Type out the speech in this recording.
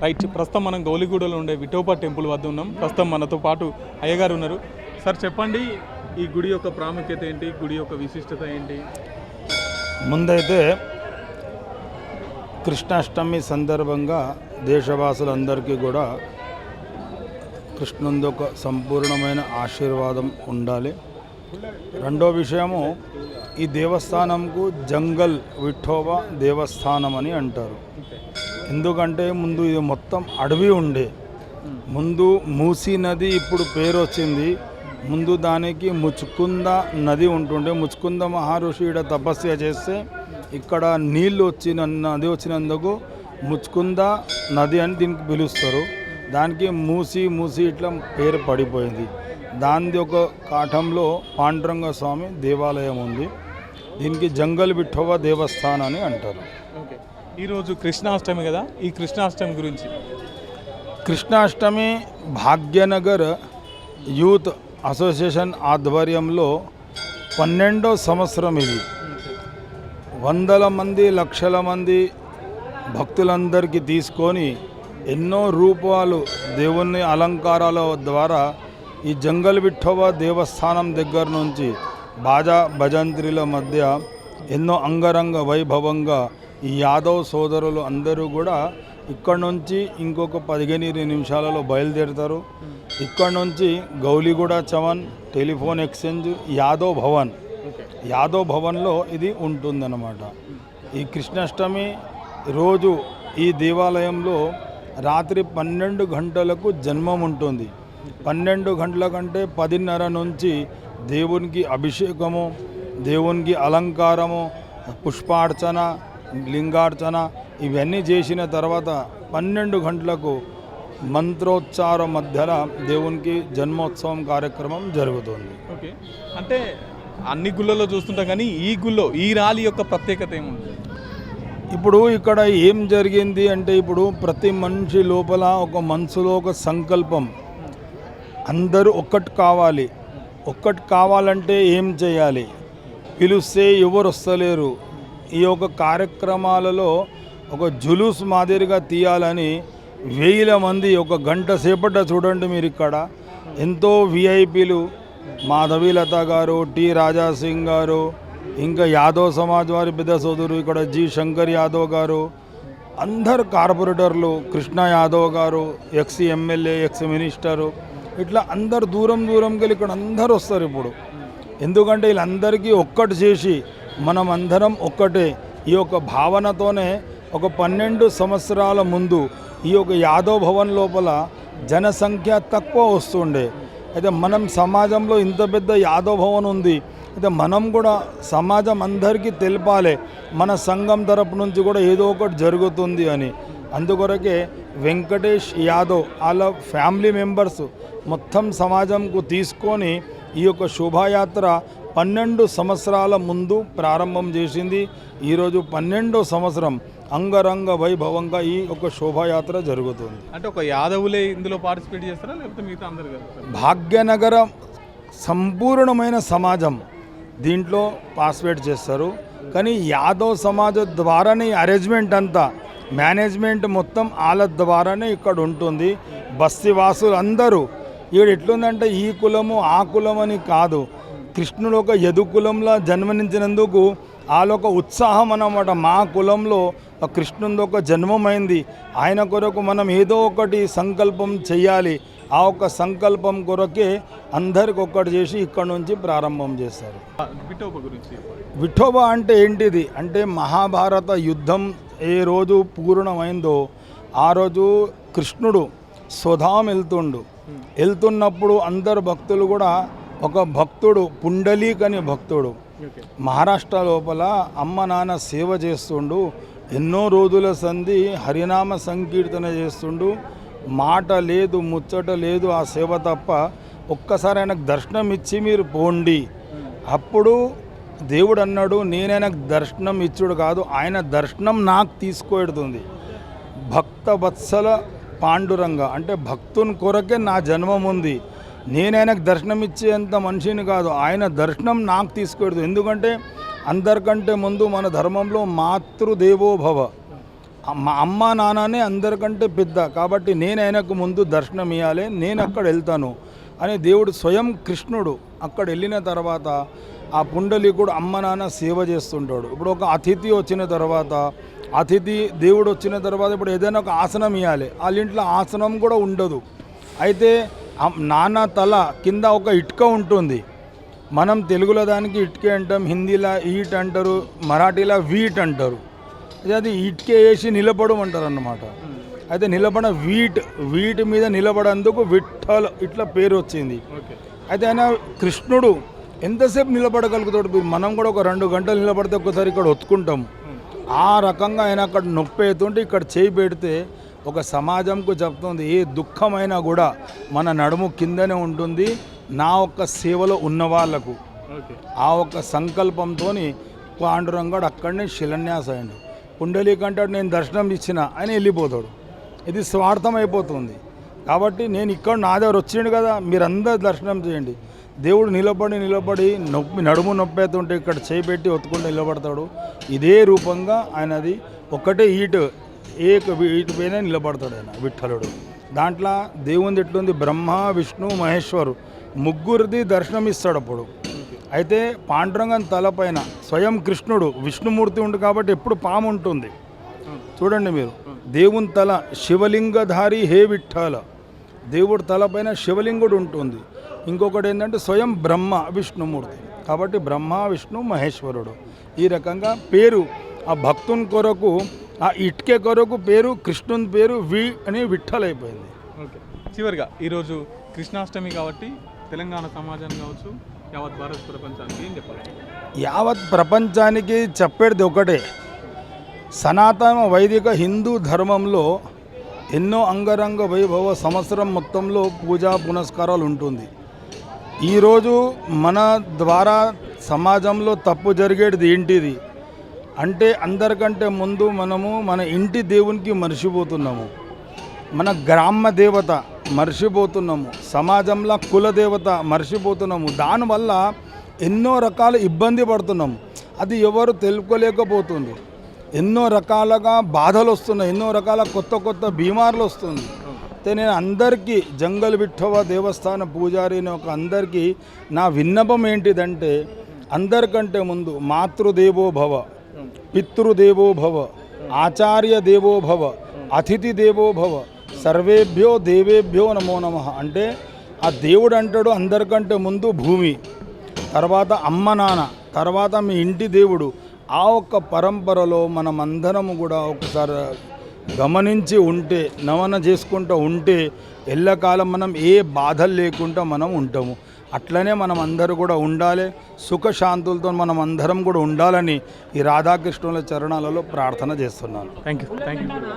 Right ప్రస్తుతం మనం గౌలిగూడలో ఉండే విఠోబా టెంపుల్ వద్ద ఉన్నాం. ప్రస్తుతం మనతో పాటు అయ్యగారు ఉన్నారు. సార్ చెప్పండి ఈ గుడి యొక్క ప్రాముఖ్యత ఏంటి? గుడి యొక్క విశిష్టత ఏంటి? ముందైతే కృష్ణాష్టమి సందర్భంగా దేశవాసులందరికీ కూడా కృష్ణుందు ఒక సంపూర్ణమైన ఆశీర్వాదం ఉండాలి. రెండో విషయము ఈ దేవస్థానంకు జంగల్ విఠోబా దేవస్థానం అని అంటారు. ఎందుకంటే ముందు ఇది మొత్తం అడవి ఉండే. ముందు మూసీ నది ఇప్పుడు పేరు వచ్చింది ముందు దానికి ముచ్చుకుంద నది ఉంటుండే. ముచ్చుకుంద మహర్షి ఈడ తపస్య చేస్తే ఇక్కడ నీళ్ళు వచ్చిన నది వచ్చినందుకు ముచ్చుకుంద నది అని దీనికి పిలుస్తారు. దానికి మూసి మూసి ఇట్లా పేరు పడిపోయింది. దానిది ఒక కాఠంలో పాండురంగ స్వామి దేవాలయం ఉంది. దీనికి జంగల్ విఠోబా దేవస్థానం అని అంటారు. ఓకే. ఈరోజు కృష్ణాష్టమి కదా? ఈ కృష్ణాష్టమి గురించి. కృష్ణాష్టమి భాగ్యనగర్ యూత్ అసోసియేషన్ ఆధ్వర్యంలో పన్నెండో సంవత్సరం ఇది. వందల మంది లక్షల మంది భక్తులందరికీ తీసుకొని ఎన్నో రూపాలు దేవుని అలంకారాల ద్వారా ఈ జంగల్ విఠోబా దేవస్థానం దగ్గర నుంచి బాజా భజంత్రిల మధ్య ఎన్నో అంగరంగ వైభవంగా ఈ యాదవ్ సోదరులు అందరూ కూడా ఇక్కడ నుంచి ఇంకొక పదిహేను ఇరవై నిమిషాలలో బయలుదేరుతారు. ఇక్కడ నుంచి గౌలిగూడ చవన్ టెలిఫోన్ ఎక్స్చేంజ్ యాదవ్ భవన్. యాదవ్ భవన్లో ఇది ఉంటుందన్నమాట. ఈ కృష్ణాష్టమి రోజు ఈ దేవాలయంలో రాత్రి పన్నెండు గంటలకు జన్మం ఉంటుంది. పన్నెండు గంటల కంటే పదిన్నర నుంచి దేవునికి అభిషేకము దేవునికి అలంకారము పుష్పార్చన లింగార్చన ఇవన్నీ చేసిన తర్వాత పన్నెండు గంటలకు మంత్రోచ్చారం మధ్యలో దేవునికి జన్మోత్సవం కార్యక్రమం జరుగుతుంది. ఓకే. అంటే అన్ని గుళ్ళలో చూస్తుంటాం కానీ ఈ గుళ్ళో ఈ రాలి యొక్క ప్రత్యేకత ఏముంది? ఇప్పుడు ఇక్కడ ఏం జరిగింది అంటే ఇప్పుడు ప్రతి మనిషి లోపల ఒక మనసులో ఒక సంకల్పం అందరూ ఒక్కటి కావాలి. ఒక్కటి కావాలంటే ఏం చేయాలి? పిలిస్తే ఎవరు వస్తలేరు. ఈ యొక్క కార్యక్రమాలలో ఒక జులూస్ మాదిరిగా తీయాలని వేల మంది ఒక గంట సేపట చూడండి మీరు ఇక్కడ. ఎంతో విఐపీలు మాధవీలత గారు టి రాజాసింగ్ గారు ఇంకా యాదవ్ సమాజ్ వారి పెద్ద సోదరు ఇక్కడ జి శంకర్ యాదవ్ గారు అందరు కార్పొరేటర్లు కృష్ణ యాదవ్ గారు ఎక్స్ ఎమ్మెల్యే ఎక్స్ మినిస్టరు ఇట్లా అందరు దూరం దూరంకి ఇక్కడ అందరు వస్తారు ఇప్పుడు. ఎందుకంటే వీళ్ళందరికీ ఒక్కటి చేసి మనం అందరం ఒక్కటే. ఈ యొక్క భావనతోనే ఒక పన్నెండు సంవత్సరాల ముందు ఈ యొక్క యాదవ్ భవన్ లోపల జనసంఖ్య తక్కువ వస్తుండే. అయితే మనం సమాజంలో ఇంత పెద్ద యాదవ్ భవన్ ఉంది. అయితే మనం కూడా సమాజం అందరికీ తెలిపాలి. మన సంఘం తరపు నుంచి కూడా ఏదో ఒకటి జరుగుతుంది అని. అందుకొరకే వెంకటేష్ యాదవ్ వాళ్ళ ఫ్యామిలీ మెంబర్స్ మొత్తం సమాజంకు తీసుకొని ఈ యొక్క శోభాయాత్ర పన్నెండు సంవత్సరాల ముందు ప్రారంభం చేసింది. ఈరోజు పన్నెండో సంవత్సరం అంగరంగ వైభవంగా ఈ యొక్క శోభాయాత్ర జరుగుతుంది. అంటే ఒక యాదవులే ఇందులో పార్టిసిపేట్ చేస్తారా? లేకపోతే మిగతా అందరు భాగ్యనగర సంపూర్ణమైన సమాజం దీంట్లో పార్టిసిపేట్ చేస్తారు. కానీ యాదవ్ సమాజం ద్వారానే అరేంజ్మెంట్ అంతా మేనేజ్మెంట్ మొత్తం వాళ్ళ ద్వారానే ఇక్కడ ఉంటుంది. బస్తీవాసులు అందరూ ఇక్కడ ఎట్లుందంటే ఈ కులము ఆ కులం అని కాదు. కృష్ణుడు ఒక యదు కులంలో జన్మనించినందుకు వాళ్ళొక ఉత్సాహం అన్నమాట. మా కులంలో కృష్ణుని ఒక జన్మమైంది. ఆయన కొరకు మనం ఏదో ఒకటి సంకల్పం చెయ్యాలి. ఆ ఒక్క సంకల్పం కొరకే అందరికి ఒక్కటి చేసి ఇక్కడ నుంచి ప్రారంభం చేస్తారు విఠోబా గురించి విఠోబా అంటే ఏంటిది? అంటే మహాభారత యుద్ధం ఏ రోజు పూర్ణమైందో ఆ రోజు కృష్ణుడు స్వధాం వెళ్తుండు. వెళ్తున్నప్పుడు అందరు భక్తులు కూడా ఒక భక్తుడు పుండలీక్ అనే భక్తుడు మహారాష్ట్ర లోపల అమ్మ నాన్న సేవ చేస్తుండు. ఎన్నో రోజుల సంధి హరినామ సంకీర్తన చేస్తుండు. మాట లేదు ముచ్చట లేదు ఆ సేవ తప్ప ఒక్కసారి ఆయనకు దర్శనం ఇచ్చి మీరు పోండి. అప్పుడు దేవుడు అన్నాడు నేనైనా దర్శనం ఇచ్చుడు కాదు ఆయన దర్శనం నాకు తీసుకువెడుతుంది భక్త వత్సల పాండురంగ అంటే భక్తుని కొరకే నా జన్మం ఉంది. నేను దర్శనం ఇచ్చేంత మనిషిని కాదు ఆయన దర్శనం నాకు తీసుకెడుతుంది. ఎందుకంటే అందరికంటే ముందు మన ధర్మంలో మాతృదేవో భవ మా అమ్మ నాన్ననే అందరికంటే పెద్ద. కాబట్టి నేను ఆయనకు ముందు దర్శనం ఇవ్వాలి నేను అక్కడ వెళ్తాను అని దేవుడు స్వయం కృష్ణుడు అక్కడ వెళ్ళిన తర్వాత ఆ పుండలీకుడు అమ్మ నాన్న సేవ చేస్తుంటాడు. ఇప్పుడు ఒక అతిథి వచ్చిన తర్వాత అతిథి దేవుడు వచ్చిన తర్వాత ఇప్పుడు ఏదైనా ఒక ఆసనం ఇవ్వాలి వాళ్ళ ఇంట్లో ఆసనం కూడా ఉండదు. అయితే నాన్న తల కింద ఒక ఇటుక ఉంటుంది. మనం తెలుగులో దానికి ఇటుకే అంటాం హిందీలో ఈట్ అంటారు మరాఠీలో వీట్ అంటారు. అయితే అది ఇటుకే వేసి నిలబడమంటారు అన్నమాట అయితే నిలబడ వీట్ వీటి మీద నిలబడేందుకు విఠల్ ఇట్లా పేరు వచ్చింది. అయితే ఆయన కృష్ణుడు ఎంతసేపు నిలబడగలుగుతాడు? మనం కూడా ఒక రెండు గంటలు నిలబడితే ఒకసారి ఇక్కడ ఒత్తుకుంటాం. ఆ రకంగా ఆయన అక్కడ నొప్పి అవుతుంటే ఇక్కడ చేయి పెడితే ఒక సమాజంకు చెప్తుంది ఏ దుఃఖమైనా కూడా మన నడుము కిందనే ఉంటుంది నా ఒక్క సేవలో ఉన్న వాళ్ళకు. ఓకే. ఆ ఒక్క సంకల్పంతో పాండురంగడు అక్కడనే శిలాన్యాస అయ్యాడు కుండలీకంటాడు నేను దర్శనం ఇచ్చిన అని వెళ్ళిపోతాడు. ఇది స్వార్థం అయిపోతుంది కాబట్టి నేను ఇక్కడ నా దగ్గర వచ్చిండు కదా మీరందరూ దర్శనం చేయండి. దేవుడు నిలబడి నిలబడి నొప్పి నడుము నొప్పేతుంటే ఇక్కడ చేపెట్టి ఒత్తుకుంటూ నిలబడతాడు. ఇదే రూపంగా ఆయనది ఒకటే ఈటు ఏక ఈటు పైన నిలబడతాడు ఆయన విఠలుడు. దాంట్లో దేవుని ఎట్లుంది? బ్రహ్మ విష్ణు మహేశ్వరు ముగ్గురిది దర్శనం ఇస్తాడు అప్పుడు. అయితే పాండురంగం తలపైన స్వయం కృష్ణుడు విష్ణుమూర్తి ఉండు కాబట్టి ఎప్పుడు పాము ఉంటుంది. చూడండి మీరు. దేవుని తల శివలింగధారి హే విఠల. దేవుడి తలపైన శివలింగుడు ఉంటుంది. ఇంకొకటి ఏంటంటే స్వయం బ్రహ్మ విష్ణుమూర్తి. కాబట్టి బ్రహ్మ విష్ణు మహేశ్వరుడు. ఈ రకంగా పేరు ఆ భక్తుని కొరకు ఆ ఇటుకే కొరకు పేరు కృష్ణుని పేరు వి అని విఠల్ అయిపోయింది ఓకే. చివరిగా ఈరోజు కృష్ణాష్టమి కాబట్టి తెలంగాణ సమాజం కావచ్చు యావత్ భారత్ ప్రపంచానికి ఏం చెప్పాలి? యావత్ ప్రపంచానికి చెప్పేది ఒకటే. సనాతన వైదిక హిందూ ధర్మంలో ఎన్నో అంగరంగ వైభవ సంవత్సరం మొత్తంలో పూజా పునస్కారాలు ఉంటుంది. ఈరోజు మన ద్వారా సమాజంలో తప్పు జరిగేది ఏంటిది? అంటే అందరికంటే ముందు మనము మన ఇంటి దేవునికి మర్చిపోతున్నాము. మన గ్రామ దేవత మర్చిపోతున్నాము. సమాజంలో కుల దేవత మర్చిపోతున్నాము. దానివల్ల ఎన్నో రకాల ఇబ్బంది పడుతున్నాము. అది ఎవరు తెలుసుకోలేకపోతుంది ఎన్నో రకాలుగా బాధలు వస్తున్నాయి. ఎన్నో రకాల కొత్త కొత్త బీమార్లు వస్తుంది అయితే నేను అందరికీ జంగల్ విఠవ దేవస్థాన పూజారిని ఒక అందరికీ నా విన్నపం ఏంటిదంటే అందరికంటే ముందు మాతృదేవో భవ పితృదేవో భవ ఆచార్య దేవో భవ అతిథి దేవో భవ సర్వేభ్యో దేవేభ్యో నమో నమ. అంటే ఆ దేవుడు అంటాడు అందరికంటే ముందు భూమి తర్వాత అమ్మ నాన్న తర్వాత మీ ఇంటి దేవుడు. ఆ ఒక్క పరంపరలో మనం అందరము కూడా ఒకసారి గమనించి ఉంటే నవన చేసుకుంటూ ఉంటే ఎల్లకాలం మనం ఏ బాధలు లేకుండా మనం ఉంటాము. అట్లనే మనం అందరూ కూడా ఉండాలి. సుఖశాంతులతో మనం అందరం కూడా ఉండాలని ఈ రాధాకృష్ణుల చరణాలలో ప్రార్థన చేస్తున్నాను. Thank you thank you